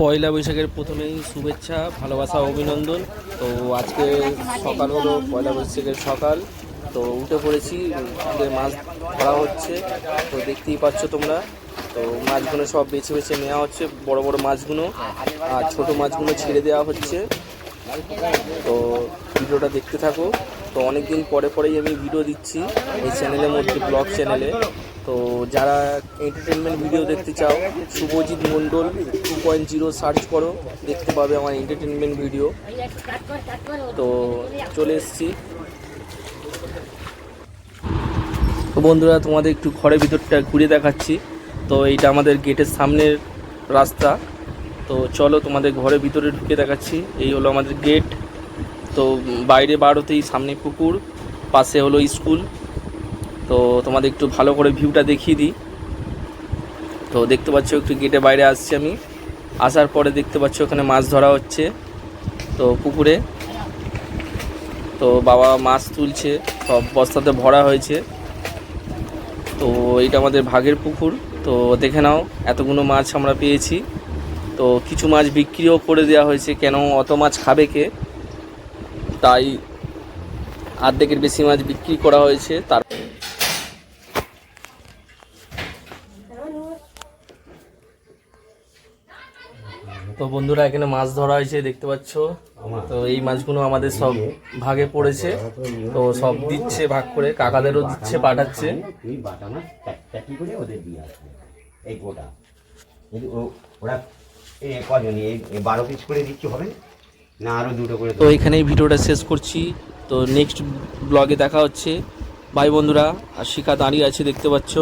পয়লা বৈশাখের প্রথমেই শুভেচ্ছা, ভালোবাসা, অভিনন্দন। তো আজকে সকাল হলো, পয়লা বৈশাখের সকাল। তো উঠে পড়েছি মাছ ধরা হচ্ছে। তো দেখতেই পাচ্ছ তোমরা। তো মাছগুলো সব বেছে বেছে নেওয়া হচ্ছে, বড় বড় মাছগুলো। আর ছোট মাছগুলো ছেড়ে দেওয়া হচ্ছে। তো ভিডিওটা দেখতে থাকো। তো অনেক দিন পরে পরেই আমি ভিডিও দিচ্ছি এই চ্যানেলের মধ্যে ব্লগ চ্যানেলে তো যারা এন্টারটেনমেন্ট ভিডিও দেখতে চাও, Shubhajit Mondal two point zero search করো, দেখতে পাবে আমার এন্টারটেনমেন্ট ভিডিও তো চলে এসছি। তো বন্ধুরা, তোমাদের একটু ঘরের ভিতরটা ঘুরে দেখাচ্ছি। তো এইটা আমাদের গেটের সামনের রাস্তা। তো চলো তোমাদের ঘরের ভিতরে ঢুকে দেখাচ্ছি। এই হলো আমাদের গেট তো বাইরে বারোতেই সামনে পুকুর, পাশে হলো স্কুল তো তোমাদের একটু ভালো করে ভিউটা দেখিয়ে দিই। তো দেখতে পাচ্ছ, একটু গেটে বাইরে আসছি আমি। আসার পরে দেখতে পাচ্ছ, ওখানে মাছ ধরা হচ্ছে। তো পুকুরে। তো বাবা মাছ তুলছে, সব বস্তাতে ভরা হয়েছে। তো এইটা আমাদের ভাগের পুকুর। তো দেখে নাও, এতগুলো মাছ আমরা পেয়েছি। তো কিছু মাছ বিক্রিও করে দেওয়া হয়েছে, কেন, অত মাছ খাবে কে? তাই অর্ধেকের বেশি মাছ বিক্রি করা হয়েছে, তার তো বন্ধুরা, এখানে মাছ ধরা হয়েছে, দেখতে পাচ্ছ। তো এই মাছগুলো আমাদের সব ভাগে পড়েছে। তো সব দিচ্ছে ভাগ করে, কাকাদেরও দিচ্ছে, পাঠাচ্ছে। ওরা তো এখানেই ভিডিওটা শেষ করছি। তো নেক্সট ব্লগে দেখা হচ্ছে। ভাই বন্ধুরা, আর শিখা দাঁড়িয়ে আছে, দেখতে পাচ্ছ।